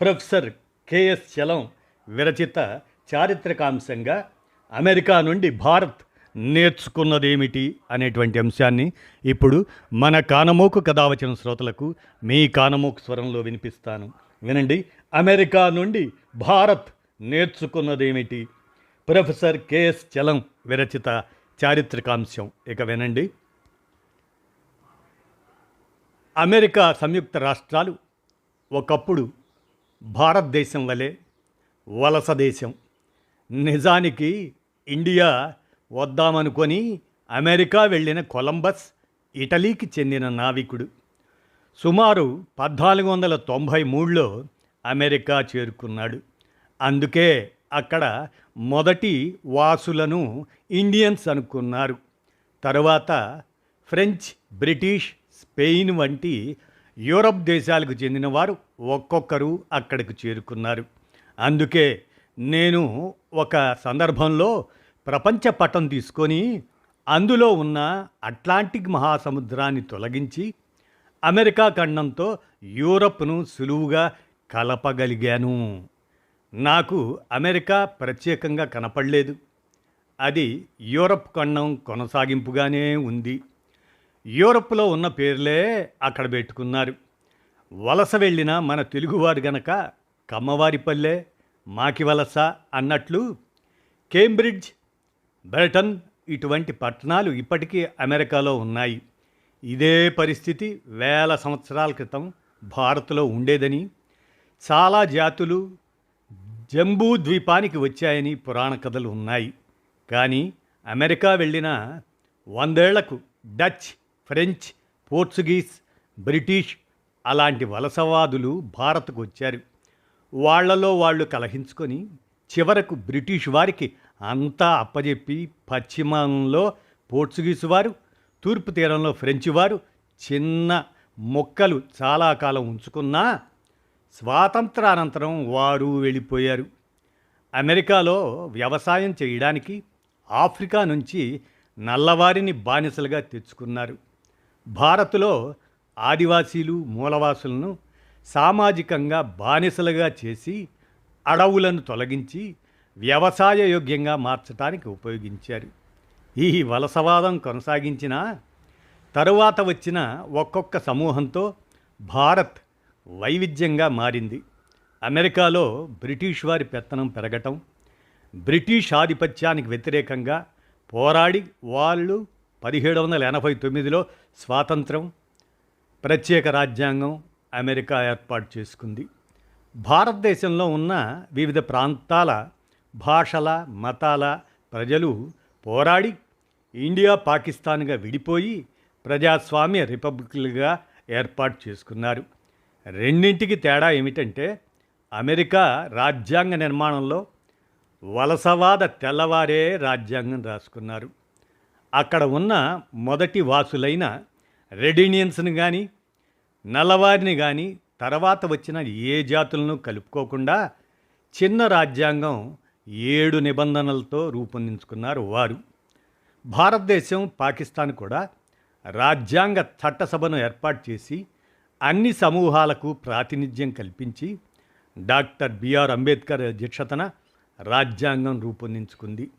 Professor K S Chalam విరచిత చారిత్రకాంశంగా America నుండి భారత్ నేర్చుకున్నదేమిటి అనేటువంటి అంశాన్ని ఇప్పుడు మన కానమోకు కథావచన శ్రోతలకు మీ కానమోకు స్వరంలో వినిపిస్తాను. వినండి. అమెరికా నుండి భారత్ నేర్చుకున్నదేమిటి? ప్రొఫెసర్ కెఎస్ చలం విరచిత చారిత్రకాంశం. ఇక వినండి. అమెరికా సంయుక్త రాష్ట్రాలు ఒకప్పుడు భారతదేశం వలె వలస దేశం. నిజానికి ఇండియా వద్దామనుకొని అమెరికా వెళ్ళిన కొలంబస్ ఇటలీకి చెందిన నావికుడు. సుమారు పద్నాలుగు వందల తొంభై మూడులో అమెరికా చేరుకున్నాడు. అందుకే అక్కడ మొదటి వాసులను ఇండియన్స్ అనుకున్నారు. తరువాత ఫ్రెంచ్ బ్రిటిష్ స్పెయిన్ వంటి యూరప్ దేశాలకు చెందిన వారు ఒక్కొక్కరు అక్కడికి చేరుకున్నారు. అందుకే నేను ఒక సందర్భంలో ప్రపంచ పటం తీసుకొని అందులో ఉన్న అట్లాంటిక్ మహాసముద్రాన్ని తొలగించి అమెరికా ఖండంతో యూరప్ను సులువుగా కలపగలిగాను. నాకు అమెరికా ప్రత్యేకంగా కనపడలేదు. అది యూరప్ ఖండం కొనసాగింపుగానే ఉంది. యూరప్లో ఉన్న పేర్లే అక్కడ పెట్టుకున్నారు. వలస వెళ్ళిన మన తెలుగువారు గనక కమ్మవారిపల్లె మాకి వలస అన్నట్లు కేంబ్రిడ్జ్ బ్రిటన్ ఇటువంటి పట్టణాలు ఇప్పటికీ అమెరికాలో ఉన్నాయి. ఇదే పరిస్థితి వేల సంవత్సరాల క్రితం భారత్లో ఉండేదని చాలా జాతులు జంబూ ద్వీపానికి వచ్చాయని పురాణ కథలు ఉన్నాయి. కానీ అమెరికా వెళ్ళిన వందేళ్ళకు డచ్ ఫ్రెంచ్ పోర్చుగీస్ బ్రిటిష్ అలాంటి వలసవాదులు భారత్కు వచ్చారు వాళ్ళలో వాళ్ళు కలహించుకొని చివరకు బ్రిటిష్ వారికి అంతా అప్పజెప్పి పశ్చిమంలో పోర్చుగీసు వారు తూర్పు తీరంలో ఫ్రెంచ్ వారు చిన్న మొక్కలు చాలా కాలం ఉంచుకున్నా స్వాతంత్రానంతరం వారు వెళ్ళిపోయారు. అమెరికాలో వ్యవసాయం చేయడానికి ఆఫ్రికా నుంచి నల్లవారిని బానిసలుగా తెచ్చుకున్నారు. భారత్లో ఆదివాసీలు మూలవాసులను సామాజికంగా బానిసలుగా చేసి అడవులను తొలగించి వ్యవసాయ యోగ్యంగా మార్చడానికి ఉపయోగించారు. ఈ వలసవాదం కొనసాగించిన తరువాత వచ్చిన ఒక్కొక్క సమూహంతో భారత్ వైవిధ్యంగా మారింది. అమెరికాలో బ్రిటిష్ వారి పెత్తనం పెరగటం బ్రిటిష్ ఆధిపత్యానికి వ్యతిరేకంగా పోరాడి వాళ్ళు పదిహేడు వందల ఎనభై తొమ్మిదిలో స్వాతంత్రం ప్రత్యేక రాజ్యాంగం అమెరికా ఏర్పాటు చేసుకుంది. భారతదేశంలో ఉన్న వివిధ ప్రాంతాల భాషల మతాల ప్రజలు పోరాడి ఇండియా పాకిస్తాన్గా విడిపోయి ప్రజాస్వామ్య రిపబ్లిక్లుగా ఏర్పాటు చేసుకున్నారు. రెండింటికి తేడా ఏమిటంటే అమెరికా రాజ్యాంగ నిర్మాణంలో వలసవాద తెల్లవారే రాజ్యాంగం రాసుకున్నారు. అక్కడ ఉన్న మొదటి వాసులైన రెడినియన్స్ని కానీ నలవారిని కానీ తర్వాత వచ్చిన ఏ జాతులను కలుపుకోకుండా చిన్న రాజ్యాంగం ఏడు నిబంధనలతో రూపొందించుకున్నారు వారు. భారతదేశం పాకిస్తాన్ కూడా రాజ్యాంగ చట్టసభను ఏర్పాటు చేసి అన్ని సమూహాలకు ప్రాతినిధ్యం కల్పించి డాక్టర్ బిఆర్ అంబేద్కర్ అధ్యక్షతన రాజ్యాంగం రూపొందించుకుంది.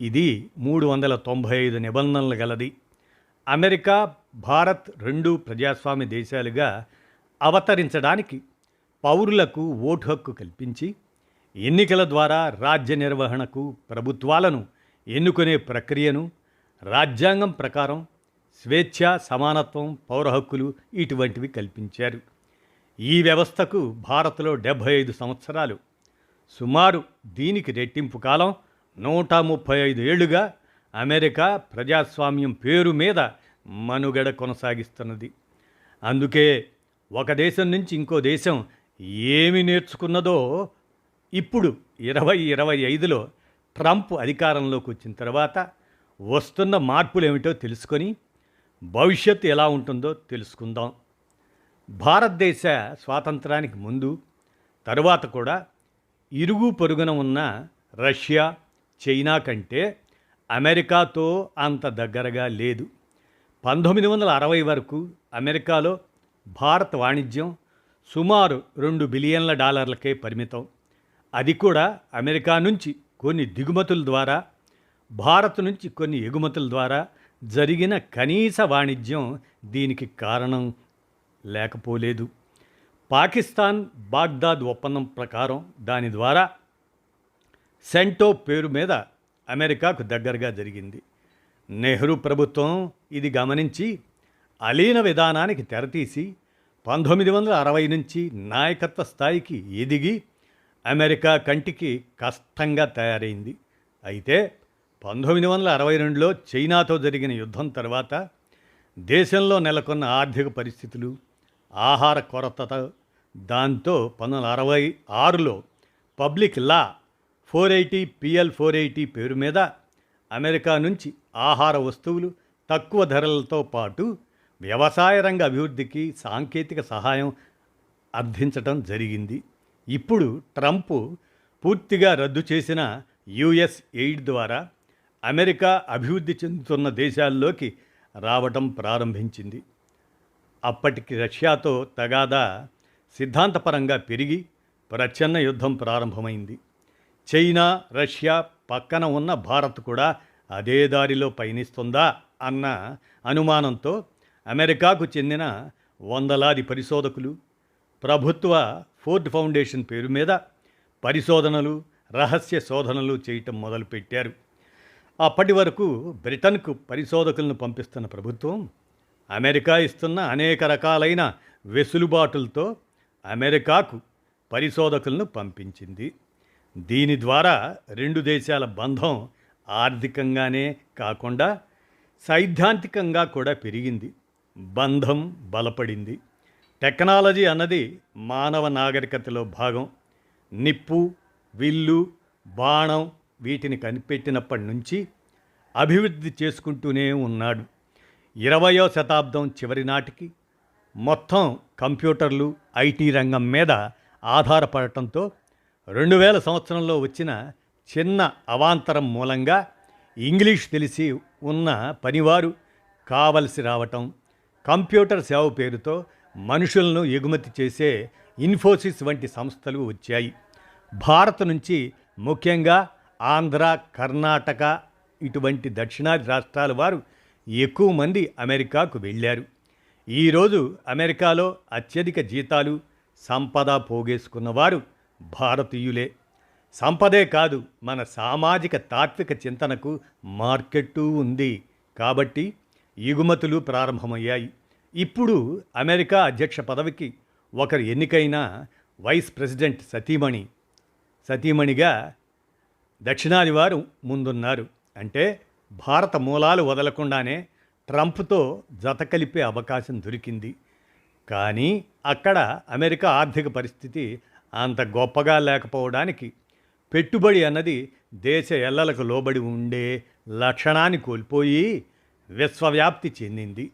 ఇది మూడు వందల తొంభై ఐదు నిబంధనలు గలది. అమెరికా భారత్ రెండు ప్రజాస్వామ్య దేశాలుగా అవతరించడానికి పౌరులకు ఓటు హక్కు కల్పించి ఎన్నికల ద్వారా రాజ్య నిర్వహణకు ప్రభుత్వాలను ఎన్నుకునే ప్రక్రియను రాజ్యాంగం ప్రకారం స్వేచ్ఛ సమానత్వం పౌర హక్కులు ఇటువంటివి కల్పించారు. ఈ వ్యవస్థకు భారత్లో డెబ్భై ఐదు సంవత్సరాలు. సుమారు దీనికి రెట్టింపు కాలం నూట ముప్పై ఐదు ఏళ్ళుగా అమెరికా ప్రజాస్వామ్యం పేరు మీద మనుగడ కొనసాగిస్తున్నది. అందుకే ఒక దేశం నుంచి ఇంకో దేశం ఏమి నేర్చుకున్నదో ఇప్పుడు ఇరవై ఇరవై ఐదులో ట్రంప్ అధికారంలోకి వచ్చిన తర్వాత వస్తున్న మార్పులు ఏమిటో తెలుసుకొని భవిష్యత్తు ఎలా ఉంటుందో తెలుసుకుందాం. భారతదేశ స్వాతంత్రానికి ముందు తరువాత కూడా ఇరుగు పొరుగున ఉన్న రష్యా చైనా కంటే అమెరికాతో అంత దగ్గరగా లేదు. పంతొమ్మిది వందల అరవై వరకు అమెరికాలో భారత వాణిజ్యం సుమారు రెండు బిలియన్ల డాలర్లకే పరిమితం. అది కూడా అమెరికా నుంచి కొన్ని దిగుమతుల ద్వారా భారత్ నుంచి కొన్ని ఎగుమతుల ద్వారా జరిగిన కనీస వాణిజ్యం దీనికి కారణం లేకపోలేదు. పాకిస్తాన్ బాగ్దాద్ ఒప్పందం ప్రకారం దాని ద్వారా సెంటో పేరు మీద అమెరికాకు దగ్గరగా జరిగింది. నెహ్రూ ప్రభుత్వం ఇది గమనించి అలీన విధానానికి తెరతీసి పంతొమ్మిది వందల అరవై నుంచి నాయకత్వ స్థాయికి ఎదిగి అమెరికా కంటికి కష్టంగా తయారైంది. అయితే పంతొమ్మిది వందల అరవై రెండులో చైనాతో జరిగిన యుద్ధం తర్వాత దేశంలో నెలకొన్న ఆర్థిక పరిస్థితులు ఆహార కొరత దాంతో పంతొమ్మిది వందల అరవై ఆరులో public law four eighty PL four eighty పేరు మీద అమెరికా నుంచి ఆహార వస్తువులు తక్కువ ధరలతో పాటు వ్యవసాయ రంగ అభివృద్ధికి సాంకేతిక సహాయం అర్థించటం జరిగింది. ఇప్పుడు ట్రంప్ పూర్తిగా రద్దు చేసిన యుఎస్ ఎయిడ్ ద్వారా అమెరికా అభివృద్ధి చెందుతున్న దేశాల్లోకి రావటం ప్రారంభించింది. అప్పటికి రష్యాతో తగాదా సిద్ధాంతపరంగా పెరిగి ప్రచ్ఛన్న యుద్ధం ప్రారంభమైంది. చైనా రష్యా పక్కన ఉన్న భారత్ కూడా అదే దారిలో పయనిస్తుందా అన్న అనుమానంతో అమెరికాకు చెందిన వందలాది పరిశోధకులు ప్రభుత్వ ఫోర్డ్ ఫౌండేషన్ పేరు మీద పరిశోధనలు రహస్య శోధనలు చేయటం మొదలుపెట్టారు. అప్పటి వరకు బ్రిటన్కు పరిశోధకులను పంపిస్తున్న ప్రభుత్వం అమెరికా ఇస్తున్న అనేక రకాలైన వెసులుబాటులతో అమెరికాకు పరిశోధకులను పంపించింది. దీని ద్వారా రెండు దేశాల బంధం ఆర్థికంగానే కాకుండా సైద్ధాంతికంగా కూడా పెరిగింది. బంధం బలపడింది. టెక్నాలజీ అన్నది మానవ నాగరికతలో భాగం. నిప్పు విల్లు బాణం వీటిని కనిపెట్టినప్పటి నుంచి అభివృద్ధి చేసుకుంటూనే ఉన్నాడు. ఇరవయో శతాబ్దం చివరి నాటికి మొత్తం కంప్యూటర్లు ఐటీ రంగం మీద ఆధారపడటంతో రెండు వేల సంవత్సరంలో వచ్చిన చిన్న అవాంతరం మూలంగా ఇంగ్లీష్ తెలిసి ఉన్న పనివారు కావలసి రావటం కంప్యూటర్ సేవ పేరుతో మనుషులను ఎగుమతి చేసే ఇన్ఫోసిస్ వంటి సంస్థలు వచ్చాయి. భారత్ నుంచి ముఖ్యంగా ఆంధ్ర కర్ణాటక ఇటువంటి దక్షిణాది రాష్ట్రాల వారు ఎక్కువ మంది అమెరికాకు వెళ్ళారు. ఈరోజు అమెరికాలో అత్యధిక జీతాలు సంపద పోగేసుకున్నవారు భారతీయులే. సంపదే కాదు మన సామాజిక తాత్విక చింతనకు మార్కెట్టు ఉంది. కాబట్టి ఎగుమతులు ప్రారంభమయ్యాయి. ఇప్పుడు అమెరికా అధ్యక్ష పదవికి ఒకరు ఎన్నికైన వైస్ ప్రెసిడెంట్ సతీమణి. సతీమణిగా దక్షిణాది వారు ముందున్నారు. అంటే భారత మూలాలు వదలకుండానే ట్రంప్తో జత కలిపే అవకాశం దొరికింది. కానీ అక్కడ అమెరికా ఆర్థిక పరిస్థితి అంత గొప్పగా లేకపోవడానికి పెట్టుబడి అన్నది దేశ ఎల్లలకు లోబడి ఉండే లక్షణాన్ని కోల్పోయి విశ్వవ్యాప్తి చెందింది.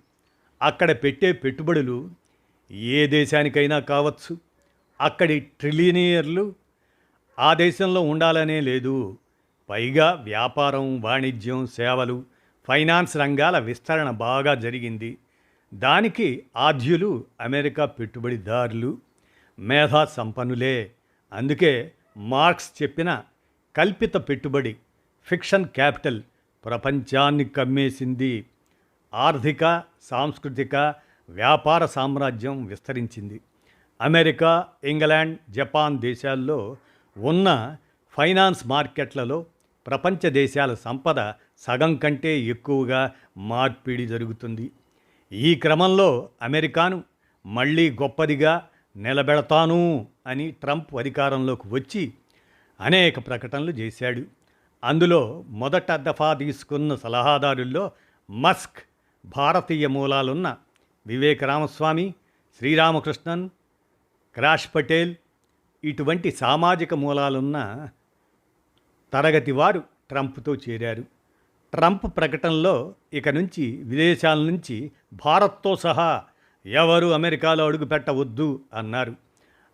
అక్కడ పెట్టే పెట్టుబడులు ఏ దేశానికైనా కావచ్చు అక్కడి ట్రిలియనియర్లు ఆ దేశంలో ఉండాలనే లేదు. పైగా వ్యాపారం వాణిజ్యం సేవలు ఫైనాన్స్ రంగాల విస్తరణ బాగా జరిగింది. దానికి ఆద్యులు అమెరికా పెట్టుబడిదారులు మేధా సంపన్నులే అందుకే మార్క్స్ చెప్పిన కల్పిత పెట్టుబడి ఫిక్షన్ క్యాపిటల్ ప్రపంచాన్ని కమ్మేసింది. ఆర్థిక సాంస్కృతిక వ్యాపార సామ్రాజ్యం విస్తరించింది. అమెరికా ఇంగ్లాండ్ జపాన్ దేశాల్లో ఉన్న ఫైనాన్స్ మార్కెట్లలో ప్రపంచ దేశాల సంపద సగం కంటే ఎక్కువగా మార్పిడి జరుగుతుంది. ఈ క్రమంలో అమెరికాను మళ్ళీ గొప్పదిగా నిలబెడతాను అని ట్రంప్ అధికారంలోకి వచ్చి అనేక ప్రకటనలు చేశాడు. అందులో మొదట దఫా తీసుకున్న సలహాదారుల్లో మస్క్ భారతీయ మూలాలున్న వివేక రామస్వామి శ్రీరామకృష్ణన్ క్రాష్ పటేల్ ఇటువంటి సామాజిక మూలాలున్న తరగతి వారు ట్రంప్తో చేరారు. ట్రంప్ ప్రకటనలో ఇక నుంచి విదేశాల నుంచి భారత్తో సహా ఎవరు అమెరికాలో అడుగుపెట్టవద్దు అన్నారు.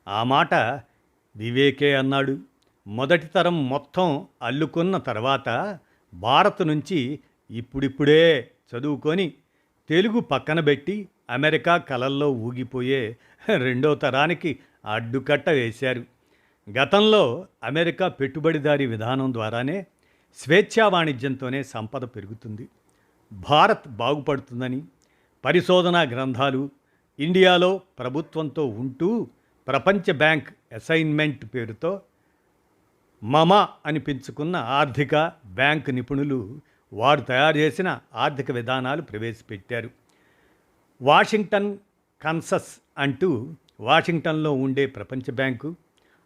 ఆ మాట వివేకే అన్నాడు. మొదటి తరం మొత్తం అల్లుకున్న తర్వాత భారత్ నుంచి ఇప్పుడిప్పుడే చదువుకొని తెలుగు పక్కన పెట్టి అమెరికా కలల్లో ఊగిపోయే రెండో తరానికి అడ్డుకట్ట వేశారు. గతంలో అమెరికా పెట్టుబడిదారీ విధానం ద్వారానే స్వేచ్ఛా వాణిజ్యంతోనే సంపద పెరుగుతుంది. భారత్ బాగుపడుతుందని పరిశోధనా గ్రంథాలు ఇండియాలో ప్రభుత్వంతో ఉంటూ ప్రపంచ బ్యాంక్ అసైన్మెంట్ పేరుతో మమ అని పెంచుకున్న ఆర్థిక బ్యాంక్ నిపుణులు వారు తయారు చేసిన ఆర్థిక విధానాలు ప్రవేశపెట్టారు. వాషింగ్టన్ కన్సస్ అంటూ వాషింగ్టన్లో ఉండే ప్రపంచ బ్యాంకు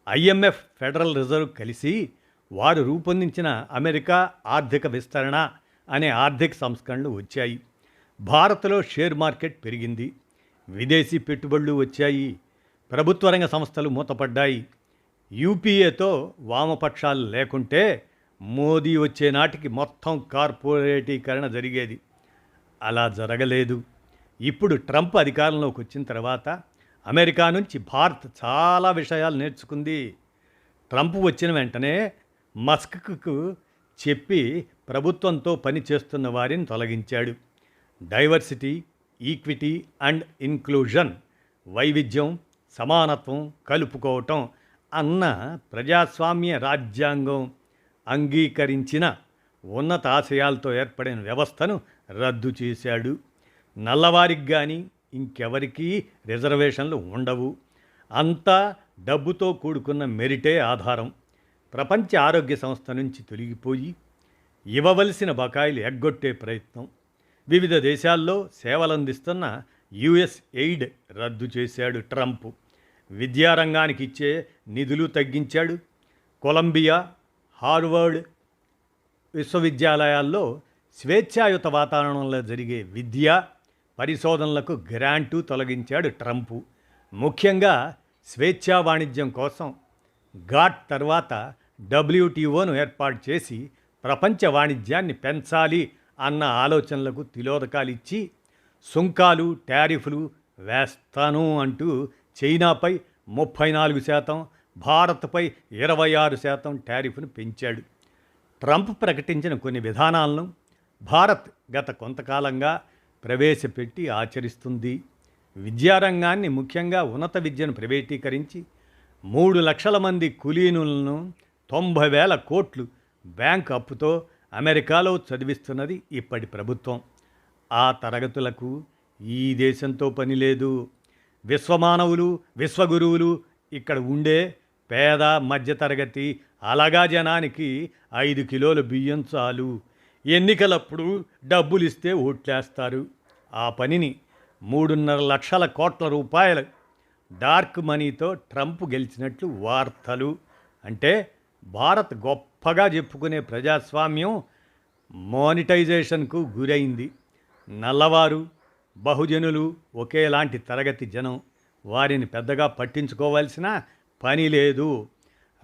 ఐఎంఎఫ్ ఫెడరల్ రిజర్వ్ కలిసి వారు రూపొందించిన అమెరికా ఆర్థిక విస్తరణ అనే ఆర్థిక సంస్కరణలు వచ్చాయి. భారత్లో షేర్ మార్కెట్ పెరిగింది. విదేశీ పెట్టుబడులు వచ్చాయి. ప్రభుత్వ రంగ సంస్థలు మూతపడ్డాయి. యూపీఏతో వామపక్షాలు లేకుంటే మోదీ వచ్చే నాటికి మొత్తం కార్పొరేటీకరణ జరిగేది. అలా జరగలేదు. ఇప్పుడు ట్రంప్ అధికారంలోకి వచ్చిన తర్వాత అమెరికా నుంచి భారత్ చాలా విషయాలు నేర్చుకుంది. ట్రంప్ వచ్చిన వెంటనే మస్క్కు చెప్పి ప్రభుత్వంతో పని చేస్తున్న వారిని తొలగించాడు. డైవర్సిటీ ఈక్విటీ అండ్ ఇన్క్లూజన్ వైవిధ్యం సమానత్వం కలుపుకోవటం అన్న ప్రజాస్వామ్య రాజ్యాంగం అంగీకరించిన ఉన్నత ఆశయాలతో ఏర్పడిన వ్యవస్థను రద్దు చేశాడు. నల్లవారికి కానీ ఇంకెవరికీ రిజర్వేషన్లు ఉండవు. అంతా డబ్బుతో కూడుకున్న మెరిటే ఆధారం. ప్రపంచ ఆరోగ్య సంస్థ నుంచి తొలగిపోయి ఇవ్వవలసిన బకాయిలు ఎగ్గొట్టే ప్రయత్నం. వివిధ దేశాల్లో సేవలందిస్తున్న యుఎస్ ఎయిడ్ రద్దు చేశాడు ట్రంప్. విద్యారంగానికి ఇచ్చే నిధులు తగ్గించాడు. కొలంబియా హార్వర్డ్ విశ్వవిద్యాలయాల్లో స్వేచ్ఛాయుత వాతావరణంలో జరిగే విద్య పరిశోధనలకు గ్రాంటు తొలగించాడు ట్రంపు. ముఖ్యంగా స్వేచ్ఛా వాణిజ్యం కోసం ఘాట్ తర్వాత డబ్ల్యూటీఓను ఏర్పాటు చేసి ప్రపంచ వాణిజ్యాన్ని పెంచాలి అన్న ఆలోచనలకు తిలోదకాలు ఇచ్చి సుంకాలు టారిఫ్లు వేస్తాను అంటూ చైనాపై ముప్పై నాలుగు శాతం భారత్పై ఇరవై ఆరు శాతం టారిఫ్ను పెంచాడు. ట్రంప్ ప్రకటించిన కొన్ని విధానాలను భారత్ గత కొంతకాలంగా ప్రవేశపెట్టి ఆచరిస్తుంది. విద్యారంగాన్ని ముఖ్యంగా ఉన్నత విద్యను ప్రైవేటీకరించి మూడు లక్షల మంది కులీనులను తొంభై వేల కోట్లు బ్యాంక్ అప్పుతో అమెరికాలో చదివిస్తున్నది ఇప్పటి ప్రభుత్వం. ఆ తరగతులకు ఈ దేశంతో పని లేదు. విశ్వమానవులు విశ్వగురువులు ఇక్కడ ఉండే పేద మధ్యతరగతి అలాగా జనానికి ఐదు కిలోల బియ్యం చాలు. ఎన్నికలప్పుడు డబ్బులు ఇస్తే ఓట్లేస్తారు. ఆ పనిని మూడున్నర లక్షల కోట్ల రూపాయల డార్క్ మనీతో ట్రంప్ గెలిచినట్లు వార్తలు. అంటే భారత్ గొప్ప గొప్పగా చెప్పుకునే ప్రజాస్వామ్యం మానిటైజేషన్కు గురైంది. నల్లవారు బహుజనులు ఒకేలాంటి తరగతి జనం. వారిని పెద్దగా పట్టించుకోవాల్సిన పని లేదు.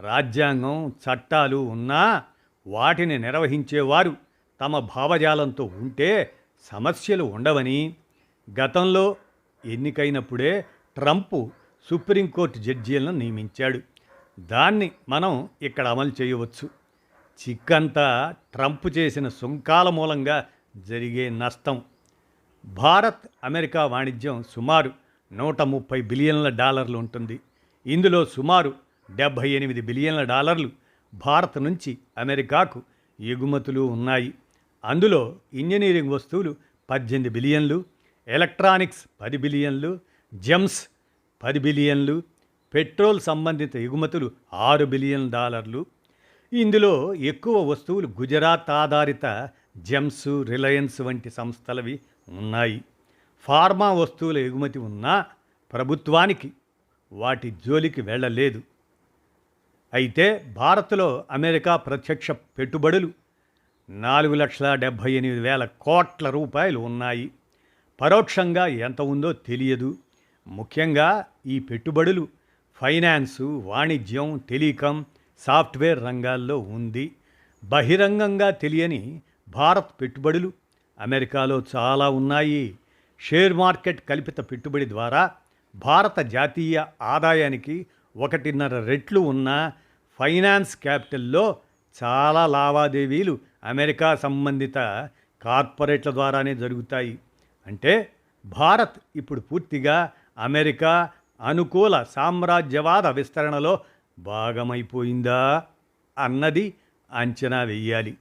రాజ్యాంగం చట్టాలు ఉన్నా వాటిని నిర్వహించేవారు తమ భావజాలంతో ఉంటే సమస్యలు ఉండవని. గతంలో ఎన్నికైనప్పుడే ట్రంప్ సుప్రీంకోర్టు జడ్జీలను నియమించాడు. దాన్ని మనం ఇక్కడ అమలు చేయవచ్చు. చిక్కంతా ట్రంప్ చేసిన సుంకాల మూలంగా జరిగే నష్టం. భారత్ అమెరికా వాణిజ్యం సుమారు నూట ముప్పై బిలియన్ల డాలర్లు ఉంటుంది. ఇందులో సుమారు డెబ్భై ఎనిమిది బిలియన్ల డాలర్లు భారత్ నుంచి అమెరికాకు ఎగుమతులు ఉన్నాయి. అందులో ఇంజనీరింగ్ వస్తువులు పద్దెనిమిది బిలియన్లు ఎలక్ట్రానిక్స్ పది బిలియన్లు జెమ్స్ పది బిలియన్లు పెట్రోల్ సంబంధిత ఎగుమతులు ఆరు బిలియన్ డాలర్లు ఇందులో ఎక్కువ వస్తువులు గుజరాత్ ఆధారిత జెమ్స్ రిలయన్స్ వంటి సంస్థలవి ఉన్నాయి. ఫార్మా వస్తువుల ఎగుమతి ఉన్నా ప్రభుత్వానికి వాటి జోలికి వెళ్ళలేదు. అయితే భారత్లో అమెరికా ప్రత్యక్ష పెట్టుబడులు నాలుగు లక్షల డెబ్భై ఎనిమిది వేల కోట్ల రూపాయలు ఉన్నాయి. పరోక్షంగా ఎంత ఉందో తెలియదు. ముఖ్యంగా ఈ పెట్టుబడులు ఫైనాన్సు వాణిజ్యం టెలికాం సాఫ్ట్వేర్ రంగాల్లో ఉంది. బహిరంగంగా తెలియని భారత్ పెట్టుబడులు అమెరికాలో చాలా ఉన్నాయి. షేర్ మార్కెట్ కల్పిత పెట్టుబడి ద్వారా భారత జాతీయ ఆదాయానికి ఒకటిన్నర రెట్లు ఉన్న ఫైనాన్స్ క్యాపిటల్లో చాలా లావాదేవీలు అమెరికా సంబంధిత కార్పొరేట్ల ద్వారానే జరుగుతాయి. అంటే భారత్ ఇప్పుడు పూర్తిగా అమెరికా అనుకూల సామ్రాజ్యవాద విస్తరణలో భాగమైపోయిందా అన్నది అంచనా వెయ్యాలి.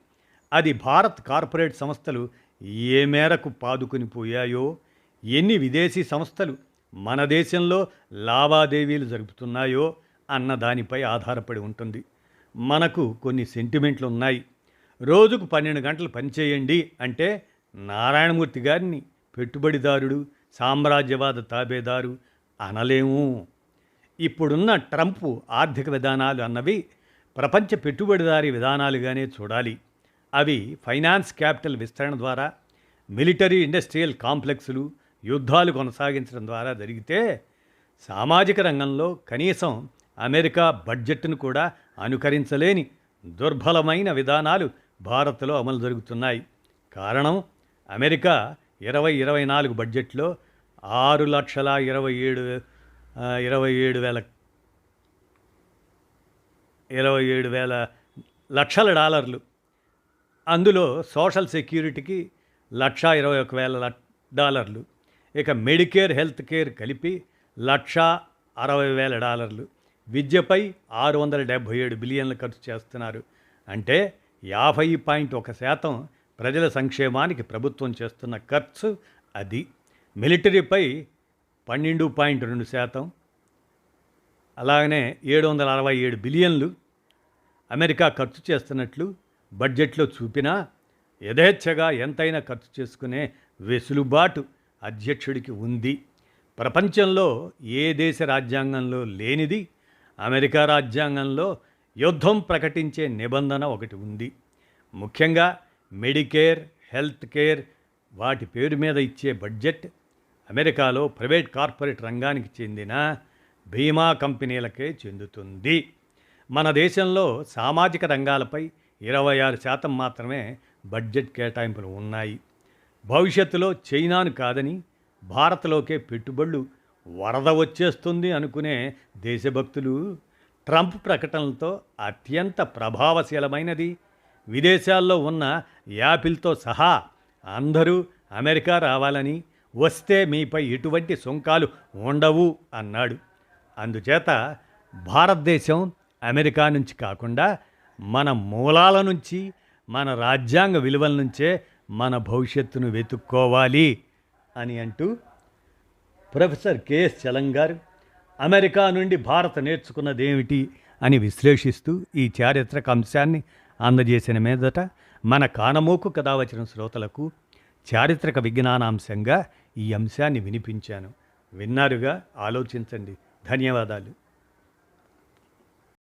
అది భారత్ కార్పొరేట్ సంస్థలు ఏ మేరకు పాదుకుని పోయాయో ఎన్ని విదేశీ సంస్థలు మన దేశంలో లావాదేవీలు జరుపుతున్నాయో అన్న దానిపై ఆధారపడి ఉంటుంది. మనకు కొన్ని సెంటిమెంట్లు ఉన్నాయి. రోజుకు పన్నెండు గంటలు పనిచేయండి అంటే నారాయణమూర్తి గారిని పెట్టుబడిదారుడు సామ్రాజ్యవాద తాబేదారు అనలేము. ఇప్పుడున్న ట్రంప్ ఆర్థిక విధానాలు అన్నవి ప్రపంచ పెట్టుబడిదారీ విధానాలుగానే చూడాలి. అవి ఫైనాన్స్ క్యాపిటల్ విస్తరణ ద్వారా మిలిటరీ ఇండస్ట్రియల్ కాంప్లెక్స్లు యుద్ధాలు కొనసాగించడం ద్వారా జరిగితే సామాజిక రంగంలో కనీసం అమెరికా బడ్జెట్ను కూడా అనుకరించలేని దుర్బలమైన విధానాలు భారత్లో అమలు జరుగుతున్నాయి. కారణం అమెరికా ఇరవై ఇరవై నాలుగు బడ్జెట్లో ఆరు లక్షల ఇరవై ఏడు ఇరవై ఏడు వేల ఇరవై ఏడు వేల లక్షల డాలర్లు. అందులో సోషల్ సెక్యూరిటీకి లక్ష ఇరవై ఒక వేల డాలర్లు. ఇక మెడికేర్ హెల్త్ కేర్ కలిపి లక్ష అరవై వేల డాలర్లు. విద్యపై ఆరు వందల డెబ్భై ఏడు బిలియన్లు ఖర్చు చేస్తున్నారు. అంటే యాభై పాయింట్ ఒక శాతం ప్రజల సంక్షేమానికి ప్రభుత్వం చేస్తున్న ఖర్చు అది. మిలిటరీపై పన్నెండు పాయింట్ రెండు శాతం. అలాగనే ఏడు వందల అరవై ఏడు బిలియన్లు అమెరికా ఖర్చు చేస్తున్నట్లు బడ్జెట్లో చూపినా యథేచ్ఛగా ఎంతైనా ఖర్చు చేసుకునే వెసులుబాటు అధ్యక్షుడికి ఉంది. ప్రపంచంలో ఏ దేశ రాజ్యాంగంలో లేనిది అమెరికా రాజ్యాంగంలో యుద్ధం ప్రకటించే నిబంధన ఒకటి ఉంది. ముఖ్యంగా మెడికేర్ హెల్త్ కేర్ వాటి పేరు మీద ఇచ్చే బడ్జెట్ అమెరికాలో ప్రైవేట్ కార్పొరేట్ రంగానికి చెందిన బీమా కంపెనీలకే చెందుతుంది. మన దేశంలో సామాజిక రంగాలపై ఇరవై ఆరు శాతం మాత్రమే బడ్జెట్ కేటాయింపులు ఉన్నాయి. భవిష్యత్తులో చైనాను కాదని భారత్లోకే పెట్టుబడులు వరద వచ్చేస్తుంది అనుకునే దేశభక్తులు ట్రంప్ ప్రకటనలతో అత్యంత ప్రభావశీలమైనది. విదేశాల్లో ఉన్న యాపిల్తో సహా అందరూ అమెరికా రావాలని వస్తే మీపై ఎటువంటి సుంకాలు ఉండవు అన్నాడు. అందుచేత భారతదేశం అమెరికా నుంచి కాకుండా మన మూలాల నుంచి మన రాజ్యాంగ విలువల నుంచే మన భవిష్యత్తును వెతుక్కోవాలి అని అంటూ ప్రొఫెసర్ కెఎస్ చలం గారు అమెరికా నుండి భారత్ నేర్చుకున్నదేమిటి అని విశ్లేషిస్తూ ఈ చారిత్రక అంశాన్ని అందజేసిన మీదట మన కానమోకు కథ వచ్చిన శ్రోతలకు చారిత్రక విజ్ఞానాంశంగా ఈ అంశాన్ని వినిపించాను. విన్నారుగా? ఆలోచించండి. ధన్యవాదాలు.